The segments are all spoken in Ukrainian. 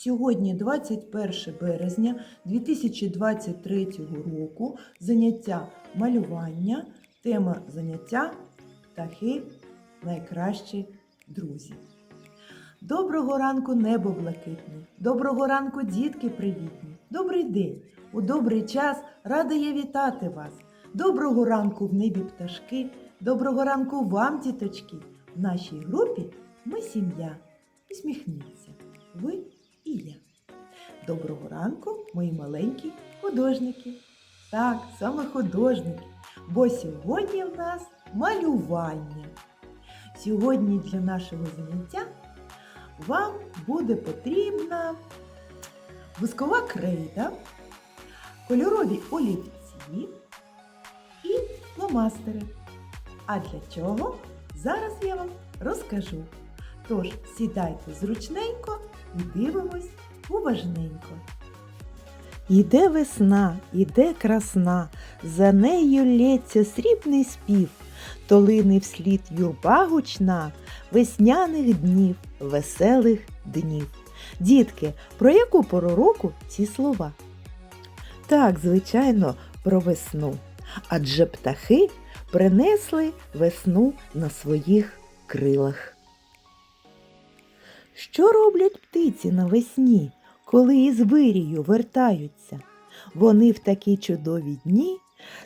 Сьогодні 21 березня 2023 року заняття малювання, тема заняття птахи найкращі друзі. Доброго ранку, небо блакитне, доброго ранку, дітки привітні, добрий день! У добрий час рада я вітати вас. Доброго ранку в небі пташки, доброго ранку вам, діточки. В нашій групі ми сім'я. Усміхніться, ви і. Доброго ранку, мої маленькі художники. Так, саме художники, бо сьогодні в нас малювання. Сьогодні для нашого заняття вам буде потрібна вискова крейда, кольорові олівці і фломастери. А для чого? Зараз я вам розкажу. Тож сідайте зручненько і дивимось уважненько. Іде весна, іде красна, за нею лється срібний спів, то лине вслід юрба гучна весняних днів, веселих днів. Дітки, про яку пору року ці слова? Так, звичайно, про весну. Адже птахи принесли весну на своїх крилах. Що роблять птиці навесні, коли із вирію вертаються? Вони в такі чудові дні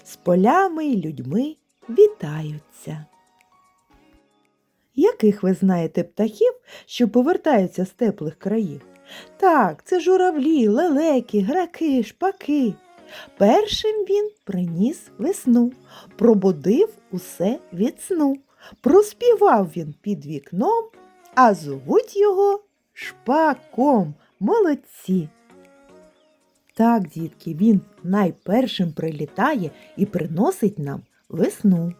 з полями й людьми вітаються. Яких ви знаєте птахів, що повертаються з теплих країв? Так, це журавлі, лелеки, граки, шпаки. Першим він приніс весну, пробудив усе від сну. Проспівав він під вікном, а зовуть його шпаком. Молодці. Так, дітки, він найпершим прилітає і приносить нам весну.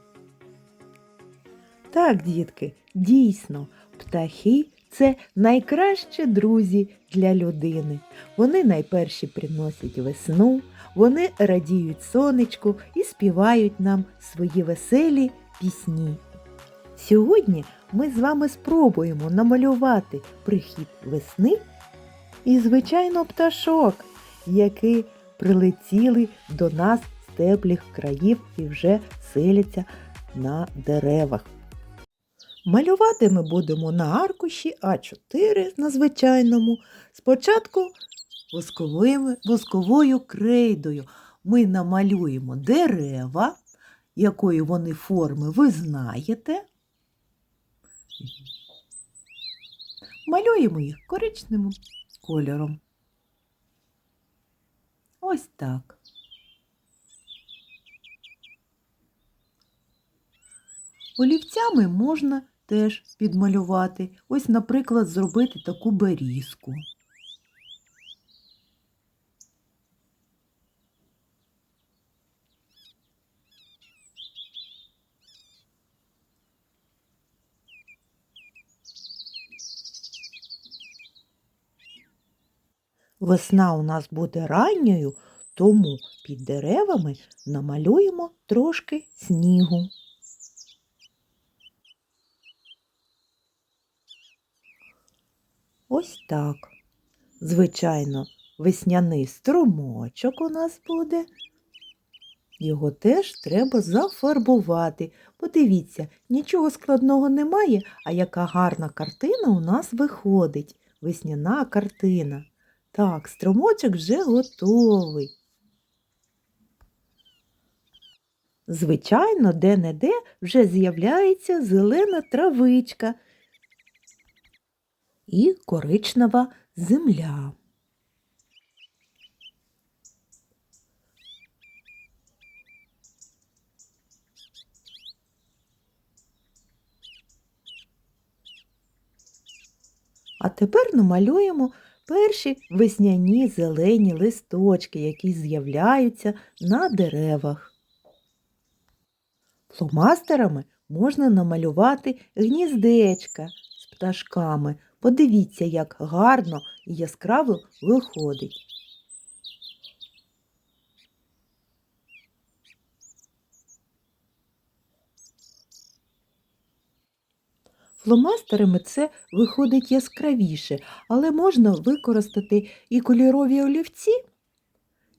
Так, дітки, дійсно, птахи це найкращі друзі для людини. Вони найперші приносять весну, вони радіють сонечку і співають нам свої веселі пісні. Сьогодні ми з вами спробуємо намалювати прихід весни і, звичайно, пташок, які прилетіли до нас з теплих країв і вже селяться на деревах. Малювати ми будемо на аркуші А4 на звичайному. Спочатку восковою, восковою крейдою ми намалюємо дерева, якої вони форми ви знаєте. Малюємо їх коричневим кольором. Ось так. Олівцями можна теж підмалювати. Ось, наприклад, зробити таку берізку. Весна у нас буде ранньою, тому під деревами намалюємо трошки снігу. Ось так. Звичайно, весняний струмочок у нас буде. Його теж треба зафарбувати. Подивіться, нічого складного немає, а яка гарна картина у нас виходить. Весняна картина. Так, струмочок вже готовий. Звичайно, де-не-де вже з'являється зелена травичка і коричнева земля. А тепер намалюємо перші весняні зелені листочки, які з'являються на деревах. Фломастерами можна намалювати гніздечка з пташками. Подивіться, як гарно і яскраво виходить. Фломастерами це виходить яскравіше, але можна використати і кольорові олівці,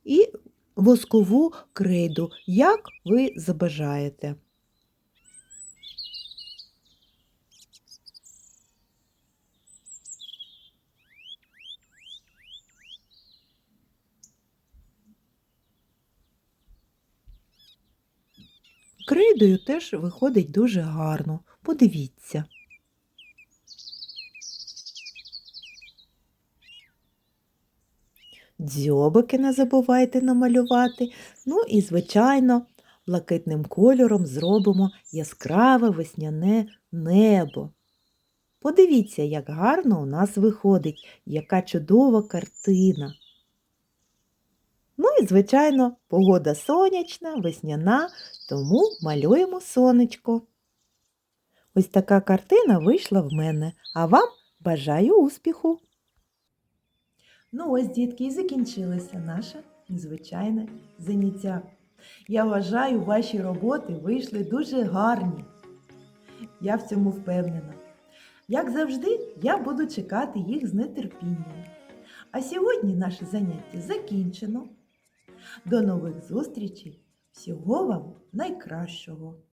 і воскову крейду, як ви забажаєте. Крейдою теж виходить дуже гарно. Подивіться. Дзьобики не забувайте намалювати. Ну і, звичайно, блакитним кольором зробимо яскраве весняне небо. Подивіться, як гарно у нас виходить, яка чудова картина. Ну і, звичайно, погода сонячна, весняна, тому малюємо сонечко. Ось така картина вийшла в мене, а вам бажаю успіху! Ну ось, дітки, і закінчилося наше незвичайне заняття. Я вважаю, ваші роботи вийшли дуже гарні. Я в цьому впевнена. Як завжди, я буду чекати їх з нетерпінням. А сьогодні наше заняття закінчено. До нових зустрічей! Всього вам найкращого!